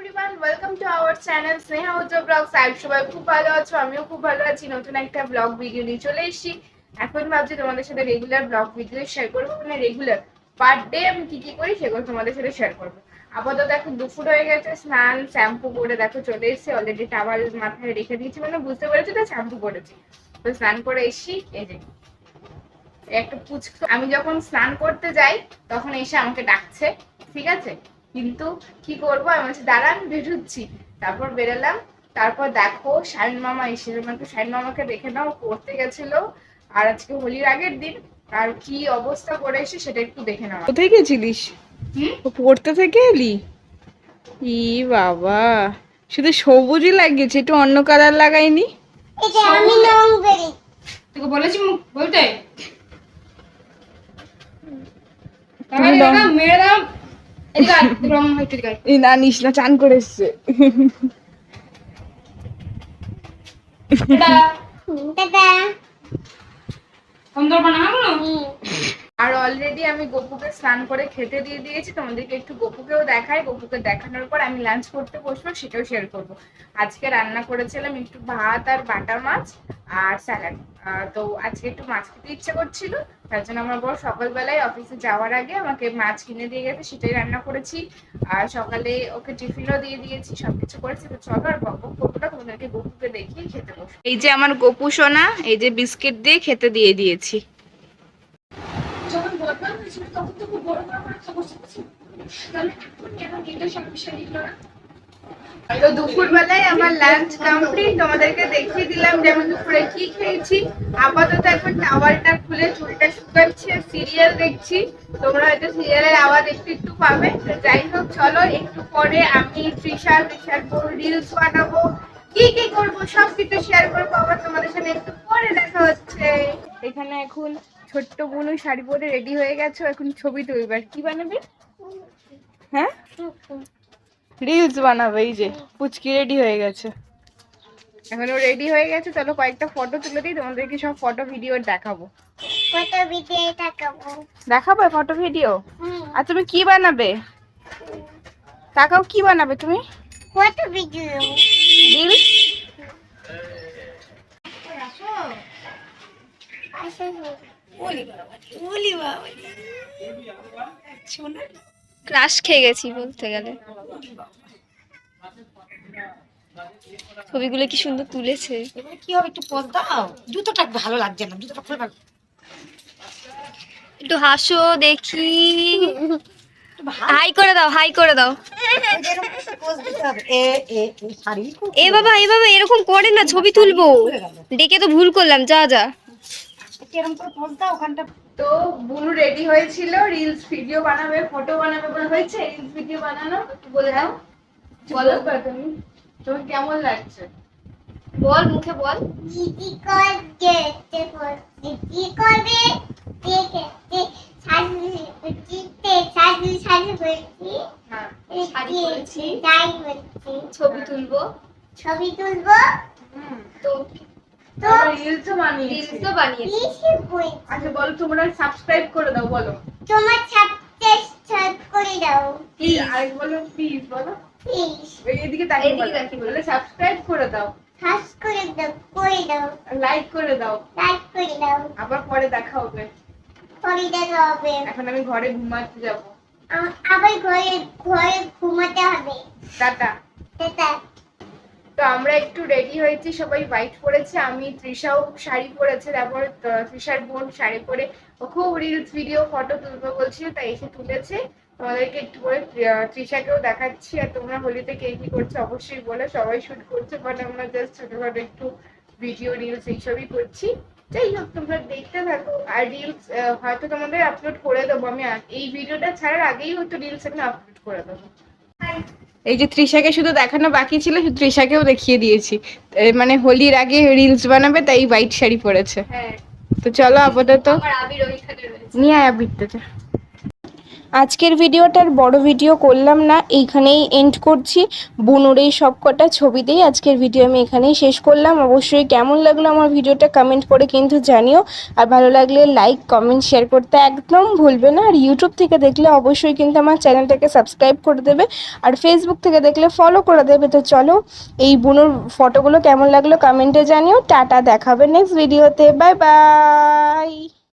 Everyone welcome to our channel Sneha উজ্জ blog সাহেব সবাই খুব ভালো আছো? আমিও খুব ভালো আছি। নতুন একটা ব্লগ ভিডিও নিয়ে চলে এসেছি। এখন ভাবছি তোমাদের সাথে রেগুলার ব্লগ ভিডিও শেয়ার করব। মানে রেগুলার পার ডে আমি কি কি করি সেগুলো তোমাদের সাথে শেয়ার করব। আপাতত এখন দুপুর হয়ে গেছে, স্নান শ্যাম্পু করে দেখো চলে এসেছি। অলরেডি টাওয়াল মাথায় রেখে দিয়েছি মানে বুঝতে পেরেছি তো শ্যাম্পু করেছি। তো স্নান করে এসছি, এই যে। একটা পুচকু আমি যখন স্নান করতে যাই, তখন এসে আমাকে ডাকছে, ঠিক আছে? কিন্তু কি করব? আমি বলছি দাঁড়ান বেরোচ্ছি। তারপর বেরোলাম। তারপর দেখো শাহিন মামা এসেছিল। মানে শাহিন মামাকে দেখে নাও পড়তে গেছিল। আর আজকে হোলির আগের দিন। আর কি অবস্থা করে এসে সেটা একটু দেখে নাও। কোথায় গেছিলিস? পড়তে থেকে এলি? ই বাবা। শুধু সবুজই লাগিয়েছে একটু অন্য কালার লাগাইনি? আমি তোকে বলেছি মুখ বলতে? তুমি না নিস না চান করে এসছে। সুন্দর বানাবো হুম। আর অলরেডি আমি গপুকে স্নান করে খেতে দিয়ে দিয়েছি, তোমাদেরকে একটু গপুকেও দেখাই। গপুকে দেখানোর পর আমি লাঞ্চ করতে বসবো, সেটাও শেয়ার করব। আজকে রান্না করেছিলাম একটু ভাত আর বাটা মাছ আর স্যালাড তো আজকে একটু মাছ খেতে ইচ্ছে করছিল, তার জন্য আমার বড় সকালবেলায় অফিসে যাওয়ার আগে আমাকে মাছ কিনে দিয়ে গেছে, সেটাই রান্না করেছি। আর সকালে ওকে টিফিনও দিয়ে দিয়েছি, সবকিছু করেছি। তো চলো আর বক তোমাদেরকে গপুকে দেখিয়ে খেতে বসবো। এই যে আমার গপু সোনা, এই যে বিস্কিট দিয়ে খেতে দিয়ে দিয়েছি। হয়েছিল তখন তো খুব বড় বড় করে খবর শুনেছি তাহলে এখন কেন এটা সমস্যা নিল না তো দুপুরবেলায় আমার লাঞ্চ কমপ্লিট তোমাদেরকে দেখিয়ে দিলাম যে আমি দুপুরে কি খেয়েছি। আপাতত এখন টাওয়ালটা খুলে চুলটা শুকাচ্ছি সিরিয়াল দেখছি। তোমরা হয়তো সিরিয়ালের আওয়াজ একটু একটু পাবে। যাই হোক চলো একটু পরে আমি তৃষা তৃষার রিলস বানাবো। কি কি করব সব কিছু শেয়ার করব। আবার তোমাদের সাথে একটু পরে দেখা হচ্ছে। এখানে এখন ছোট্ট বুনু শাড়ি পরে রেডি হয়ে গেছো এখন ছবি তুলবে। আর কি বানাবে? হ্যাঁ? রিলস বানাবে এই যে পুচকি রেডি হয়ে গেছে। এখন ও রেডি হয়ে গেছে চলো কয়েকটা ফটো তুলে দিই তোমাদেরকে সব ফটো ভিডিও দেখাবো। কত ভিডিও তাকাবো দেখাবো ফটো ভিডিও আর তুমি কি বানাবে? তাকাও কি বানাবে তুমি? কত ভিডিও রিল আসো। ক্রাশ খেয়ে গেছি বলতে গেলে। ছবিগুলো কি সুন্দর তুলেছে। এবার কি হবে একটু পজ দাও। জুতোটা ভালো লাগছে না জুতোটা খুলে ভালো। একটু হাসো দেখি। হাই করে দাও হাই করে দাও। এ বাবা এ বাবা এরকম করে না ছবি তুলবো। ডেকে তো ভুল করলাম যা যা। এরকম করে পোজ দাও ওখানটা? তো বুনু রেডি হয়েছিল রিলস ভিডিও বানাবে ফটো বানাবে বলে হয়েছে রিলস ভিডিও বানানো বলে দাও। বলো। তুমি তোমার কেমন লাগছে? বল মুখে বল। দিদি কর যেতে দিদি করবে দেখে সাজু জিতে সাজু সাজু বলছি। হ্যাঁ শাড়ি পরেছি। তাই বলছি। ছবি তুলবো। ছবি তুলবো। হুম। তো তো রিলসও বানিয়েছি। রিলসও বানিয়েছি। আচ্ছা বলো তোমরা সাবস্ক্রাইব করে দাও বলো। তোমার সাবস্ক্রাইব করে দাও। প্লিজ আর বলো প্লিজ বলো। প্লিজ এদিকে তাকিয়ে বলো। তাকিয়ে বলো। সাবস্ক্রাইব করে দাও। করে দাও করে দাও। লাইক করে দাও। লাইক করে দাও। আবার পরে দেখা হবে। পরে দেখা হবে। এখন আমি ঘরে ঘুমাতে যাব। আবার ঘরে ঘরে ঘুমাতে হবে। টাটা। টাটা। তো আমরা একটু রেডি হয়েছি, সবাই হোয়াইট পরেছে, আমি তৃষাও শাড়ি পরেছে, তারপর তৃষার বোন শাড়ি পরে, ও খুব রিলস ভিডিও ফটো তুলবে বলছিল, তাই এসে তুলেছে। তোমাদেরকে একটু করে তৃষাকেও দেখাচ্ছি, আর তোমরা হোলিতে কে কি করছ অবশ্যই বলে, সবাই শুট করছে বাট আমরা জাস্ট ছোটখাটো একটু ভিডিও রিলস এইসবই করছি। যাই হোক, তোমরা দেখতে থাকো, আর রিলস হয়তো তোমাদের আপলোড করে দেবো, আমি এই ভিডিওটা ছাড়ার আগেই হয়তো রিলস আমি আপলোড করে দেবো। এই যে ত্রিশাকে শুধু দেখানো বাকি ছিল শুধু তৃষাকেও দেখিয়ে দিয়েছি। মানে হোলির আগে রিলস বানাবে তাই হোয়াইট শাড়ি পরেছে। হ্যাঁ। তো চলো আপাতত নিয়ে আয় আবিরটা আজকের ভিডিওটার বড় ভিডিও করলাম না, এইখানেই এন্ড করছি। বুনুর এই সব কটা ছবিতেই আজকের ভিডিও আমি এখানেই শেষ করলাম। অবশ্যই কেমন লাগল আমার ভিডিওটা কমেন্ট করে কিন্তু জানিও। আর ভালো লাগলে লাইক কমেন্ট শেয়ার করতে একদম ভুলবে না। আর ইউটিউব থেকে দেখলে অবশ্যই কিন্তু আমার চ্যানেলটাকে সাবস্ক্রাইব করে দেবে। আর ফেসবুক থেকে দেখলে ফলো করে দেবে। তো চলো এই বুনুর ফটোগুলো কেমন লাগল কমেন্টে জানিও। টাটা, দেখাবে নেক্সট ভিডিওতে বাই বাই